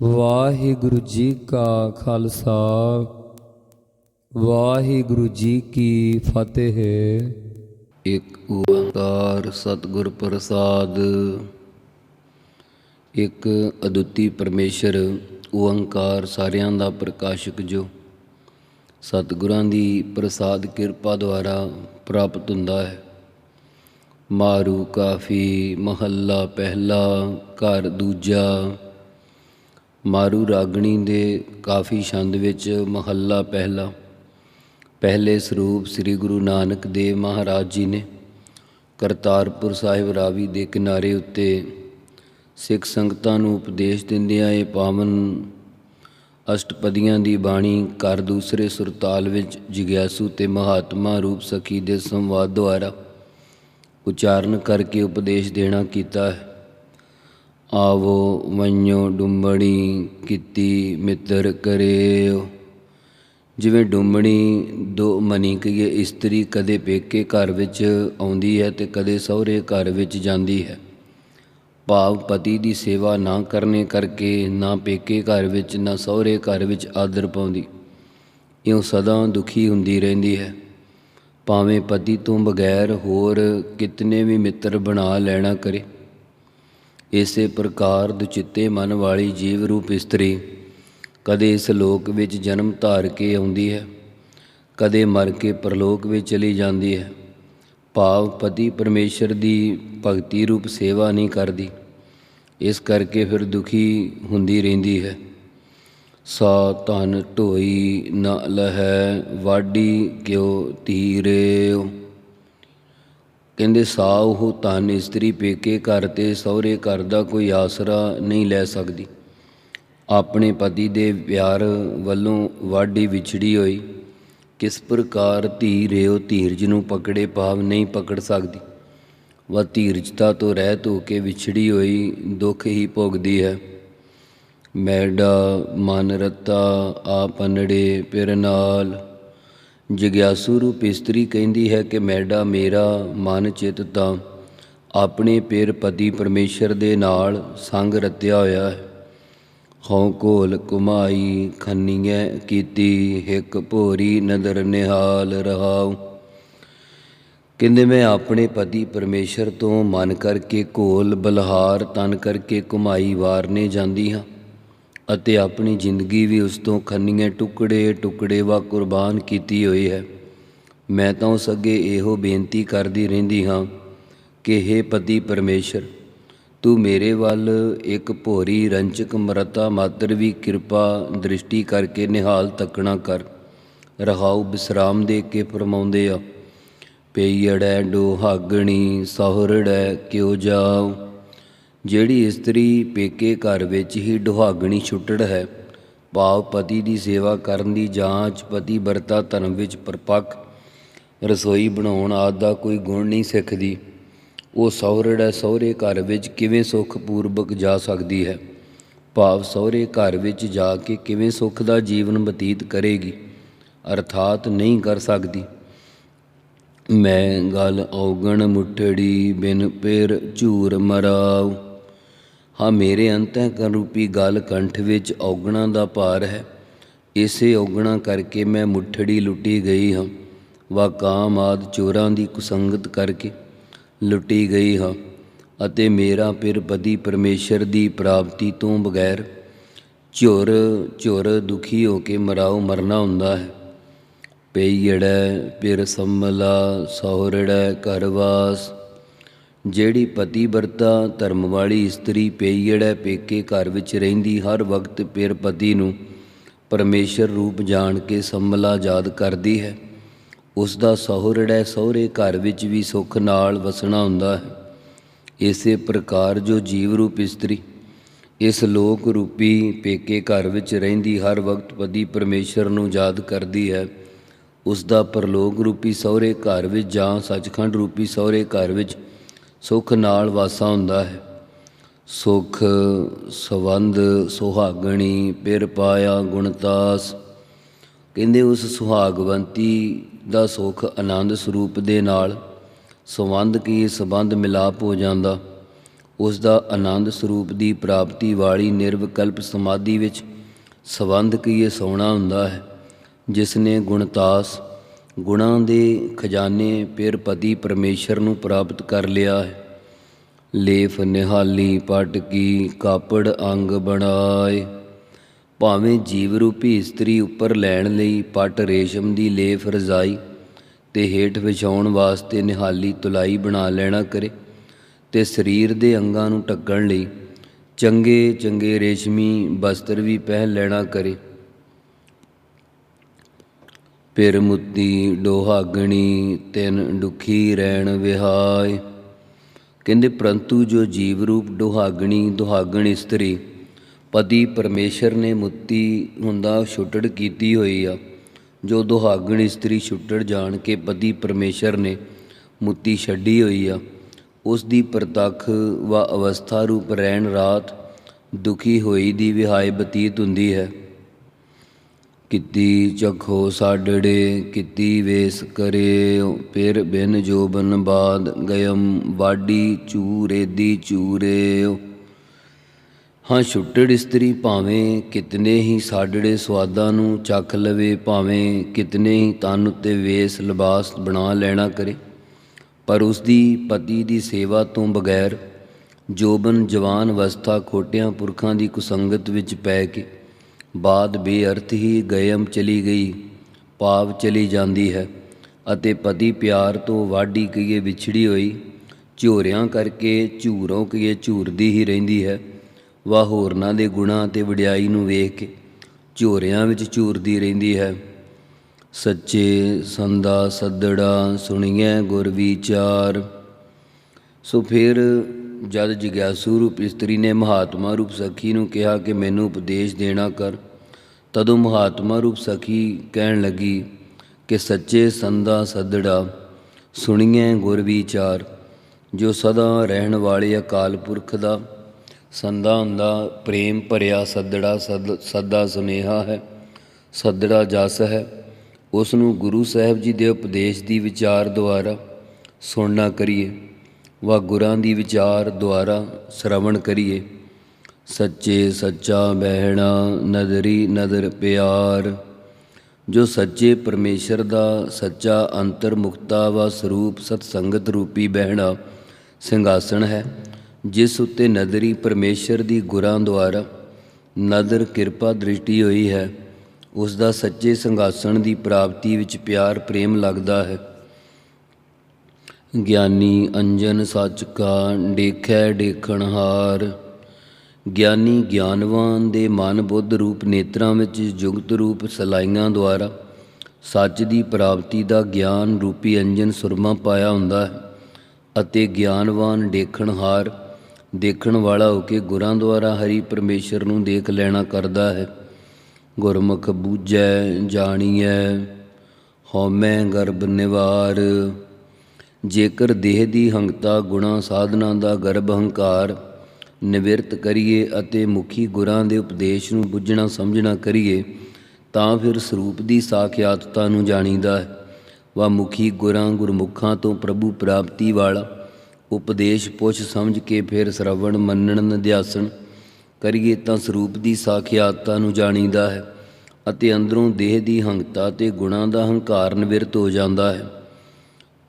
ਵਾਹਿਗੁਰੂ ਜੀ ਕਾ ਖਾਲਸਾ, ਵਾਹਿਗੁਰੂ ਜੀ ਕੀ ਫਤਿਹ। ਇੱਕ ਓੰਕਾਰ ਸਤਿਗੁਰ ਪ੍ਰਸਾਦ, ਇੱਕ ਅਦੁੱਤੀ ਪਰਮੇਸ਼ਰ, ਓੰਕਾਰ ਸਾਰਿਆਂ ਦਾ ਪ੍ਰਕਾਸ਼ਕ ਜੋ ਸਤਿਗੁਰਾਂ ਦੀ ਪ੍ਰਸਾਦ ਕਿਰਪਾ ਦੁਆਰਾ ਪ੍ਰਾਪਤ ਹੁੰਦਾ ਹੈ। ਮਾਰੂ ਕਾਫੀ, ਮਹੱਲਾ ਪਹਿਲਾ, ਘਰ ਦੂਜਾ ਮਾਰੂ ਰਾਗਣੀ ਦੇ ਕਾਫੀ ਛੰਦ ਵਿੱਚ ਮਹੱਲਾ ਪਹਿਲਾ। ਪਹਿਲੇ ਸਰੂਪ ਸ੍ਰੀ ਗੁਰੂ ਨਾਨਕ ਦੇਵ ਮਹਾਰਾਜ ਜੀ ਨੇ ਕਰਤਾਰਪੁਰ ਸਾਹਿਬ ਰਾਵੀ ਦੇ ਕਿਨਾਰੇ ਉੱਤੇ ਸਿੱਖ ਸੰਗਤਾਂ ਨੂੰ ਉਪਦੇਸ਼ ਦਿੰਦਿਆਂ ਇਹ ਪਾਵਨ ਅਸ਼ਟਪਦੀਆਂ ਦੀ ਬਾਣੀ ਕਰ ਦੂਸਰੇ ਸੁਰਤਾਲ ਵਿੱਚ ਜਿਗਿਆਸੂ ਤੇ ਮਹਾਤਮਾ ਰੂਪ ਸਖੀ ਦੇ ਸੰਵਾਦ ਦੁਆਰਾ ਉਚਾਰਨ ਕਰਕੇ ਉਪਦੇਸ਼ ਦੇਣਾ ਕੀਤਾ ਹੈ। ਆਵੋ ਵੰਨਿਓ ਡੁੰਬਣੀ ਕੀਤੀ ਮਿੱਤਰ ਕਰਿਓ। ਜਿਵੇਂ ਡੁੰਮਣੀ ਦੋ ਮਨੀ ਕਹੀਏ, ਇਸਤਰੀ ਕਦੇ ਪੇਕੇ ਘਰ ਵਿੱਚ ਆਉਂਦੀ ਹੈ ਤੇ ਕਦੇ ਸਹੁਰੇ ਘਰ ਵਿੱਚ ਜਾਂਦੀ ਹੈ। ਭਾਵ ਪਤੀ ਦੀ ਸੇਵਾ ਨਾ ਕਰਨੇ ਕਰਕੇ ਨਾ ਪੇਕੇ ਘਰ ਵਿੱਚ, ਨਾ ਸਹੁਰੇ ਘਰ ਵਿੱਚ ਆਦਰ ਪਾਉਂਦੀ। ਇਉਂ ਸਦਾ ਦੁਖੀ ਹੁੰਦੀ ਰਹਿੰਦੀ ਹੈ। ਭਾਵੇਂ ਪਤੀ ਤੋਂ ਬਗੈਰ ਹੋਰ ਕਿਤਨੇ ਵੀ ਮਿੱਤਰ ਬਣਾ ਲੈਣਾ ਕਰੇ। ਇਸੇ ਪ੍ਰਕਾਰ ਦੁਚਿੱਤੇ ਮਨ ਵਾਲੀ ਜੀਵ ਰੂਪ ਇਸਤਰੀ ਕਦੇ ਇਸ ਲੋਕ ਵਿੱਚ ਜਨਮ ਧਾਰ ਕੇ ਆਉਂਦੀ ਹੈ, ਕਦੇ ਮਰ ਕੇ ਪਰਲੋਕ ਵਿੱਚ ਚਲੀ ਜਾਂਦੀ ਹੈ। ਭਾਵ ਪਤੀ ਪਰਮੇਸ਼ਰ ਦੀ ਭਗਤੀ ਰੂਪ ਸੇਵਾ ਨਹੀਂ ਕਰਦੀ, ਇਸ ਕਰਕੇ ਫਿਰ ਦੁਖੀ ਹੁੰਦੀ ਰਹਿੰਦੀ ਹੈ। ਸਾ ਧਨ ਢੋਈ ਨਾ ਲਹੈ, ਵਾਢੀ ਕਿਉ ਧੀਰੇ ਕਹਿੰਦੇ ਸਾ ਉਹ ਧਨ ਇਸਤਰੀ ਪੇਕੇ ਘਰ ਤੇ ਸਹੁਰੇ ਘਰ ਦਾ ਕੋਈ ਆਸਰਾ ਨਹੀਂ ਲੈ ਸਕਦੀ। ਆਪਣੇ ਪਤੀ ਦੇ ਪਿਆਰ ਵੱਲੋਂ ਵਾਢੀ ਵਿਛੜੀ ਹੋਈ। ਕਿਸ ਪ੍ਰਕਾਰ ਧੀ ਰਿਓ ਧੀਰਜ ਨੂੰ ਪਕੜੇ ਭਾਵ ਨਹੀਂ ਪਕੜ ਸਕਦੀ। ਵਾ ਧੀਰਜਤਾ ਤੋਂ ਰਹਿਤ ਹੋ ਕੇ ਵਿਛੜੀ ਹੋਈ ਦੁੱਖ ਹੀ ਭੋਗਦੀ ਹੈ। ਮੈਡਾ ਮਨ ਰਤਾ ਆ ਪਿਰ ਨਾਲ ਜਿਗਿਆਸੂ ਰੂਪ ਇਸਤਰੀ ਕਹਿੰਦੀ ਹੈ ਕਿ ਮੈਡਾ ਮੇਰਾ ਮਨ ਚਿੱਤ ਤਾਂ ਆਪਣੇ ਪਿਰ ਪਤੀ ਪਰਮੇਸ਼ਰ ਦੇ ਨਾਲ ਸੰਗ ਰਤਿਆ ਹੋਇਆ ਹੈ। ਹਉ ਕੋਲ ਕੁਮਾਈ ਖੰਨੀਐ ਕੀਤੀ ਹਿਕ ਭੋਰੀ ਨਦਰ ਨਿਹਾਲ ਰਹਾਉ। ਕਹਿੰਦੇ ਮੈਂ ਆਪਣੇ ਪਤੀ ਪਰਮੇਸ਼ਰ ਤੋਂ ਮਨ ਕਰਕੇ ਘੋਲ ਬਲਹਾਰ ਤਨ ਕਰਕੇ ਕੁਮਾਈ ਵਾਰਨੇ ਜਾਂਦੀ ਹਾਂ। ਅਤੇ ਆਪਣੀ ਜ਼ਿੰਦਗੀ ਵੀ ਉਸ ਤੋਂ ਖੰਨੀਏ ਟੁਕੜੇ ਟੁਕੜੇ ਵਾ ਕੁਰਬਾਨ ਕੀਤੀ ਹੋਈ ਹੈ। ਮੈਂ ਤਾਂ ਉਸ ਅੱਗੇ ਇਹੋ ਬੇਨਤੀ ਕਰਦੀ ਰਹਿੰਦੀ ਹਾਂ ਕਿ हे ਪਤੀ ਪਰਮੇਸ਼ਰ, ਤੂੰ ਮੇਰੇ ਵੱਲ ਇੱਕ ਭੋਰੀ ਰੰਚਕ ਮਰਤਾ ਮਾਤਰ ਵੀ ਕਿਰਪਾ ਦ੍ਰਿਸ਼ਟੀ ਕਰਕੇ ਨਿਹਾਲ ਤੱਕਣਾ ਕਰ। ਰਹਾਉ ਬਿਸਰਾਮ ਦੇ ਕੇ ਫਰਮਾਉਂਦੇ ਆ, ਪਈੜੈ ਡੋਹਾਗਣੀ ਸਹੁਰੜੈ ਕਿਉ ਜਾਉ। ਜਿਹੜੀ ਇਸਤਰੀ ਪੇਕੇ ਘਰ ਵਿੱਚ ਹੀ ਡੁਹਾਗਣੀ ਛੁੱਟੜ ਹੈ, ਭਾਵ ਪਤੀ ਦੀ ਸੇਵਾ ਕਰਨ ਦੀ ਜਾਂਚ, ਪਤੀ ਵਰਤਾ ਧਰਮ ਵਿੱਚ ਪਰਪੱਕ, ਰਸੋਈ ਬਣਾਉਣ ਆਦਿ ਦਾ ਕੋਈ ਗੁਣ ਨਹੀਂ ਸਿੱਖਦੀ। ਉਹ ਸਹੁਰੜ ਸਹੁਰੇ ਘਰ ਵਿੱਚ ਕਿਵੇਂ ਸੁਖ ਪੂਰਵਕ ਜਾ ਸਕਦੀ ਹੈ? ਭਾਵ ਸਹੁਰੇ ਘਰ ਵਿੱਚ ਜਾ ਕੇ ਕਿਵੇਂ ਸੁਖ ਦਾ ਜੀਵਨ ਬਤੀਤ ਕਰੇਗੀ? ਅਰਥਾਤ ਨਹੀਂ ਕਰ ਸਕਦੀ। ਮੈਂ ਗੱਲ ਔਗਣ ਮੁੱਠੜੀ ਬਿਨ ਪੇਰ ਝੂਰ ਮਰਾਉ। ਹਾਂ, ਮੇਰੇ ਅੰਤಃਕਰਨ ਰੂਪੀ ਗਲ ਕੰਠ ਵਿੱਚ ਔਗਣਾ ਦਾ ਭਾਰ ਹੈ। ਇਸੇ ਔਗਣਾ ਕਰਕੇ ਮੈਂ ਮੁੱਠੜੀ ਲੁੱਟੀ ਗਈ ਹਾਂ। ਵਾ ਕਾਮ ਆਦ ਚੋਰਾਂ ਦੀ ਕੁਸੰਗਤ ਕਰਕੇ ਲੁੱਟੀ ਗਈ ਹਾਂ ਅਤੇ ਮੇਰਾ ਪਿਰ ਪਤੀ ਪਰਮੇਸ਼ਰ ਦੀ ਪ੍ਰਾਪਤੀ ਤੋਂ ਬਗੈਰ ਝੁਰ ਝੁਰ ਦੁਖੀ ਹੋ ਕੇ ਮਰਾਉ ਮਰਨਾ ਹੁੰਦਾ ਹੈ। ਪਈੜੈ ਪਿਰ ਸੰਮਲਾ ਸਹੁਰੜੈ, ਘਰਵਾਸ ਜਿਹੜੀ ਪਤੀ ਵਰਤਾ ਧਰਮ ਵਾਲੀ ਇਸਤਰੀ ਪਈੜੈ ਪੇਕੇ ਘਰ ਵਿੱਚ ਰਹਿੰਦੀ ਹਰ ਵਕਤ ਪਿਰ ਪਤੀ ਨੂੰ ਪਰਮੇਸ਼ਰ ਰੂਪ ਜਾਣ ਕੇ ਸੰਮਲਾ ਯਾਦ ਕਰਦੀ ਹੈ। ਉਸ ਦਾ ਸਹੁਰੜੈ ਸਹੁਰੇ ਘਰ ਵਿੱਚ ਵੀ ਸੁੱਖ ਨਾਲ ਵਸਣਾ ਹੁੰਦਾ ਹੈ। ਇਸੇ ਪ੍ਰਕਾਰ ਜੋ ਜੀਵ ਰੂਪ ਇਸਤਰੀ, ਇਸ ਲੋਕ ਰੂਪੀ ਪੇਕੇ ਘਰ ਵਿੱਚ ਰਹਿੰਦੀ ਹਰ ਵਕਤ ਪਤੀ ਪਰਮੇਸ਼ਰ ਨੂੰ ਯਾਦ ਕਰਦੀ ਹੈ। ਉਸ ਦਾ ਪਰਲੋਕ ਰੂਪੀ ਸਹੁਰੇ ਘਰ ਵਿੱਚ ਜਾਂ ਸੱਚਖੰਡ ਰੂਪੀ ਸਹੁਰੇ ਘਰ ਵਿੱਚ ਸੁਖ ਨਾਲ ਵਾਸਾ ਹੁੰਦਾ ਹੈ। ਸੁਖ ਸਵੰਦ ਸੁਹਾਗਣੀ, ਪਿਰ ਪਾਇਆ ਗੁਣਤਾਸ ਕਹਿੰਦੇ ਉਸ ਸੁਹਾਗਵੰਤੀ ਦਾ ਸੁਖ ਆਨੰਦ ਸਰੂਪ ਦੇ ਨਾਲ ਸੰਬੰਧ ਕੀ ਸੰਬੰਧ ਮਿਲਾਪ ਹੋ ਜਾਂਦਾ। ਉਸ ਦਾ ਆਨੰਦ ਸਰੂਪ ਦੀ ਪ੍ਰਾਪਤੀ ਵਾਲੀ ਨਿਰਵਿਕਲਪ ਸਮਾਧੀ ਵਿੱਚ ਸੰਬੰਧ ਕੀਏ ਸੋਣਾ ਹੁੰਦਾ ਹੈ। ਜਿਸ ਨੇ ਗੁਣਤਾਸ ਗੁਣਾਂ ਦੇ ਖਜ਼ਾਨੇ ਪਿਰ ਪਤੀ ਪਰਮੇਸ਼ਰ ਨੂੰ ਪ੍ਰਾਪਤ ਕਰ ਲਿਆ ਹੈ। ਲੇਫ ਨਿਹਾਲੀ ਪਟ ਕੀ ਕਾਪੜ ਅੰਗ ਬਣਾਏ। ਭਾਵੇਂ ਜੀਵ ਰੂਪੀ ਇਸਤਰੀ ਉੱਪਰ ਲੈਣ ਲਈ ਪਟ ਰੇਸ਼ਮ ਦੀ ਲੇਫ ਰਜ਼ਾਈ ਤੇ ਹੇਠ ਵਿਛਾਉਣ ਵਾਸਤੇ ਨਿਹਾਲੀ ਤੁਲਾਈ ਬਣਾ ਲੈਣਾ ਕਰੇ, ਤੇ ਸਰੀਰ ਦੇ ਅੰਗਾਂ ਨੂੰ ਢੱਕਣ ਲਈ ਚੰਗੇ ਚੰਗੇ ਰੇਸ਼ਮੀ ਬਸਤਰ ਵੀ ਪਹਿਨ ਲੈਣਾ ਕਰੇ। ਪਿਰ ਮੁੱਤੀ ਡੋਹਾਗਣੀ, ਤਿੰਨ ਦੁਖੀ ਰਹਿਣ ਵਿਹਾਏ ਕਹਿੰਦੇ, ਪ੍ਰੰਤੂ ਜੋ ਜੀਵ ਰੂਪ ਡੋਹਾਗਣੀ, ਦੁਹਾਗਣ ਇਸਤਰੀ ਪਤੀ ਪਰਮੇਸ਼ਰ ਨੇ ਮੁੱਤੀ ਹੁੰਦਾ ਛੁੱਟੜ ਕੀਤੀ ਹੋਈ ਆ। ਜੋ ਦੁਹਾਗਣ ਇਸਤਰੀ ਛੁੱਟੜ ਜਾਣ ਕੇ ਪਤੀ ਪਰਮੇਸ਼ਰ ਨੇ ਮੁੱਤੀ ਛੱਡੀ ਹੋਈ ਆ, ਉਸ ਦੀ ਪ੍ਰਤੱਖ ਵਾ ਅਵਸਥਾ ਰੂਪ ਰਹਿਣ ਰਾਤ ਦੁਖੀ ਹੋਈ ਦੀ ਵਿਹਾਈ ਬਤੀਤ ਹੁੰਦੀ ਹੈ। ਕਿਤੀ ਚਖੋ ਸਾਡੜੇ, ਕੀਤੀ ਵੇਸ ਕਰੇ ਫਿਰ ਬਿਨ ਜੋਬਨ ਬਾਦ ਗਯਮ ਵਾਡੀ ਚੂਰੇਦੀ ਚੂਰੇ ਹਾਂ ਛੁੱਟੜ ਇਸਤਰੀ ਭਾਵੇਂ ਕਿਤਨੇ ਹੀ ਸਾਡੜੇ ਸਵਾਦਾਂ ਨੂੰ ਚੱਖ ਲਵੇ, ਭਾਵੇਂ ਕਿਤਨੇ ਹੀ ਤਨ ਉੱਤੇ ਵੇਸ ਲਿਬਾਸ ਬਣਾ ਲੈਣਾ ਕਰੇ। ਪਰ ਉਸ ਦੀ ਪਤੀ ਦੀ ਸੇਵਾ ਤੋਂ ਬਗੈਰ ਜੋਬਨ ਜਵਾਨ ਅਵਸਥਾ ਖੋਟਿਆਂ ਪੁਰਖਾਂ ਦੀ ਕੁਸੰਗਤ ਵਿੱਚ ਪੈ ਕੇ ਬਾਦ ਬੇਅਰਥ ਹੀ ਗਇਮ ਚਲੀ ਗਈ ਪਾਵ ਚਲੀ ਜਾਂਦੀ ਹੈ ਅਤੇ ਪਤੀ ਪਿਆਰ ਤੋਂ ਵਾਢੀ ਕਈਏ ਵਿਛੜੀ ਹੋਈ, ਝੋਰਿਆਂ ਕਰਕੇ ਝੂਰੋਂ ਕਈਏ ਝੂਰਦੀ ਹੀ ਰਹਿੰਦੀ ਹੈ ਵਾ ਹੋਰਨਾਂ ਦੇ ਗੁਣਾਂ ਤੇ ਵਡਿਆਈ ਨੂੰ ਵੇਖ ਕੇ ਝੋਰਿਆਂ ਵਿੱਚ ਝੂਰਦੀ ਰਹਿੰਦੀ ਹੈ। ਸੱਚੇ ਸੰਦਾ ਸੱਦੜਾ ਸੁਣੀਐ ਗੁਰ ਵਿਚਾਰ, ਸੋ ਫਿਰ ਜਦ ਜਿਗਿਆਸੂ ਰੂਪ ਇਸਤਰੀ ਨੇ ਮਹਾਤਮਾ ਰੂਪ ਸਖੀ ਨੂੰ ਕਿਹਾ ਕਿ ਮੈਨੂੰ ਉਪਦੇਸ਼ ਦੇਣਾ ਕਰ, ਤਦੋਂ ਮਹਾਤਮਾ ਰੂਪ ਸਖੀ ਕਹਿਣ ਲੱਗੀ ਕਿ ਸੱਚੇ ਸੰਦਾ ਸੱਦੜਾ ਸੁਣੀਏ ਗੁਰ ਵਿਚਾਰ, ਜੋ ਸਦਾ ਰਹਿਣ ਵਾਲੇ ਅਕਾਲ ਪੁਰਖ ਦਾ, ਸੰਦਾ ਹੁੰਦਾ ਪ੍ਰੇਮ ਭਰਿਆ ਸਦੜਾ ਸਦ, ਸਦਾ ਸੁਨੇਹਾ ਹੈ, ਸੱਦੜਾ ਜਸ ਹੈ ਉਸ ਨੂੰ ਗੁਰੂ ਸਾਹਿਬ ਜੀ ਦੇ ਉਪਦੇਸ਼ ਦੀ ਵਿਚਾਰ ਦੁਆਰਾ ਸੁਣਨਾ ਕਰੀਏ। ਵਾ ਗੁਰਾਂ ਦੀ ਵਿਚਾਰ ਦੁਆਰਾ ਸ਼ਰਵਣ ਕਰੀਏ। ਸੱਚੇ ਸੱਚਾ ਬਹਿਣਾ, ਨਦਰੀ ਨਦਰ ਪਿਆਰ। ਜੋ ਸੱਚੇ ਪਰਮੇਸ਼ਰ ਦਾ ਸੱਚਾ ਅੰਤਰਮੁਖਤਾ ਵਾ ਸਰੂਪ ਸਤ ਸੰਗਤ ਰੂਪੀ ਬਹਿਣਾ ਸਿੰਘਾਸਣ ਹੈ, ਜਿਸ ਉੱਤੇ ਨਦਰੀ ਪਰਮੇਸ਼ਰ ਦੀ ਗੁਰਾਂ ਦੁਆਰਾ ਨਦਰ ਕਿਰਪਾ ਦ੍ਰਿਸ਼ਟੀ ਹੋਈ ਹੈ, ਉਸ ਦਾ ਸੱਚੇ ਸਿੰਘਾਸਣ ਦੀ ਪ੍ਰਾਪਤੀ ਵਿੱਚ ਪਿਆਰ, ਪ੍ਰੇਮ ਲੱਗਦਾ ਹੈ। ਗਿਆਨੀ ਅੰਜਨ ਸੱਚ ਕਾ ਦੇਖੈ ਦੇਖਣਹਾਰ ਗਿਆਨੀ ਗਿਆਨਵਾਨ ਦੇ ਮਨ ਬੁੱਧ ਰੂਪ ਨੇਤਰਾਂ ਵਿੱਚ ਜੁਗਤ ਰੂਪ ਸਲਾਈਆਂ ਦੁਆਰਾ ਸੱਚ ਦੀ ਪ੍ਰਾਪਤੀ ਦਾ ਗਿਆਨ ਰੂਪੀ ਅੰਜਨ ਸੁਰਮਾ ਪਾਇਆ ਹੁੰਦਾ ਹੈ ਅਤੇ ਗਿਆਨਵਾਨ ਦੇਖਣਹਾਰ ਦੇਖਣ ਵਾਲਾ ਹੋ ਕੇ ਗੁਰਾਂ ਦੁਆਰਾ ਹਰੀ ਪਰਮੇਸ਼ਰ ਨੂੰ ਦੇਖ ਲੈਣਾ ਕਰਦਾ ਹੈ। ਗੁਰਮੁਖ ਬੂਝੈ, ਜਾਣੀਐ, ਹਉਮੈ ਗਰਭ ਨਿਵਾਰ। ਜੇਕਰ ਦੇਹ ਦੀ ਹੰਗਤਾ ਗੁਣਾ ਸਾਧਨਾ ਦਾ ਗਰਭ ਹੰਕਾਰ ਨਿਵਰਤ ਕਰੀਏ ਅਤੇ ਮੁਖੀ ਗੁਰਾਂ ਦੇ ਉਪਦੇਸ਼ ਨੂੰ ਬੁੱਝਣਾ ਸਮਝਣਾ ਕਰੀਏ, ਤਾਂ ਫਿਰ ਸਰੂਪ ਦੀ ਸਾਖਿਆਤਤਾ ਨੂੰ ਜਾਣੀਦਾ ਹੈ। ਵਾ ਮੁਖੀ ਗੁਰਾਂ ਗੁਰਮੁਖਾਂ ਤੋਂ ਪ੍ਰਭੂ ਪ੍ਰਾਪਤੀ ਵਾਲਾ ਉਪਦੇਸ਼ ਪੁੱਛ ਸਮਝ ਕੇ ਫਿਰ ਸ਼ਰਵਣ ਮੰਨਣ ਨਿਧਿਆਸਨ ਕਰੀਏ ਤਾਂ ਸਰੂਪ ਦੀ ਸਾਖਿਆਤਤਾ ਨੂੰ ਜਾਣੀਦਾ ਹੈ ਅਤੇ ਅੰਦਰੋਂ ਦੇਹ ਦੀ ਹੰਗਤਾ ਤੇ ਗੁਣਾਂ ਦਾ ਹੰਕਾਰ ਨਿਵਰਤ ਹੋ ਜਾਂਦਾ ਹੈ।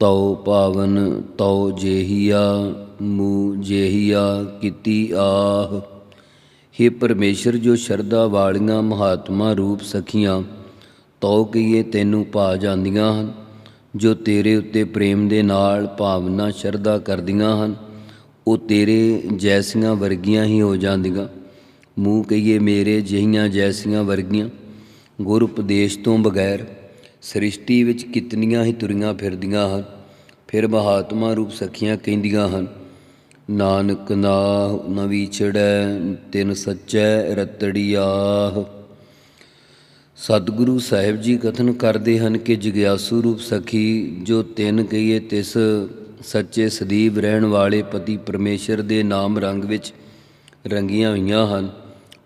ਤਉ ਪਾਵਨ ਤਉ ਜੇਹੀਆ ਮੂ ਜੇਹੀਆ ਕੀਤੀ ਆਹ। हे ਪਰਮੇਸ਼ਰ ਜੋ ਸ਼ਰਧਾ ਵਾਲੀਆਂ ਮਹਾਤਮਾ ਰੂਪ ਸਖੀਆਂ, ਤਉ ਕਹੀਏ ਤੈਨੂੰ ਭਾ ਜਾਂਦੀਆਂ ਹਨ, ਜੋ ਤੇਰੇ ਉੱਤੇ ਪ੍ਰੇਮ ਦੇ ਨਾਲ ਭਾਵਨਾ ਸ਼ਰਧਾ ਕਰਦੀਆਂ ਹਨ, ਉਹ ਤੇਰੇ ਜੈਸੀਆਂ ਵਰਗੀਆਂ ਹੀ ਹੋ ਜਾਂਦੀਆਂ। ਮੂੰਹ ਕਹੀਏ ਮੇਰੇ ਜਿਹੀਆਂ ਜੈਸੀਆਂ ਵਰਗੀਆਂ, ਗੁਰ ਉਪਦੇਸ਼ ਤੋਂ ਬਗੈਰ ਸ੍ਰਿਸ਼ਟੀ ਵਿੱਚ ਕਿਤਨੀਆਂ ਹੀ ਤੁਰੀਆਂ ਫਿਰਦੀਆਂ ਹਨ, ਫਿਰ ਮਹਾਤਮਾ ਰੂਪ ਸਖੀਆਂ ਕਹਿੰਦੀਆਂ ਹਨ, ਨਾਨਕ ਨਾਹ ਨ ਵਿਛੜੈ ਤਿਨ ਸੱਚੈ ਰਤੜੀਆਹ। ਸਤਿਗੁਰੂ ਸਾਹਿਬ ਜੀ ਕਥਨ ਕਰਦੇ ਹਨ ਕਿ ਜਿਗਿਆਸੂ ਰੂਪ ਸਖੀ, ਜੋ ਤਿੰਨ ਕਹੀਏ ਤਿਸ ਸੱਚੇ ਸਦੀਵ ਰਹਿਣ ਵਾਲੇ ਪਤੀ ਪਰਮੇਸ਼ਰ ਦੇ ਨਾਮ ਰੰਗ ਵਿੱਚ ਰੰਗੀਆਂ ਹੋਈਆਂ ਹਨ,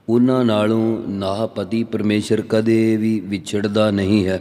ਉਹਨਾਂ ਨਾਲੋਂ ਨਾਹ ਪਤੀ ਪਰਮੇਸ਼ਰ ਕਦੇ ਵੀ ਵਿਛੜਦਾ ਨਹੀਂ ਹੈ।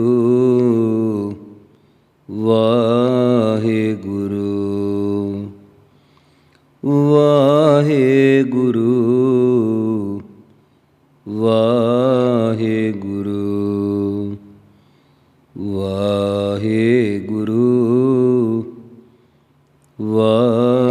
Whoa.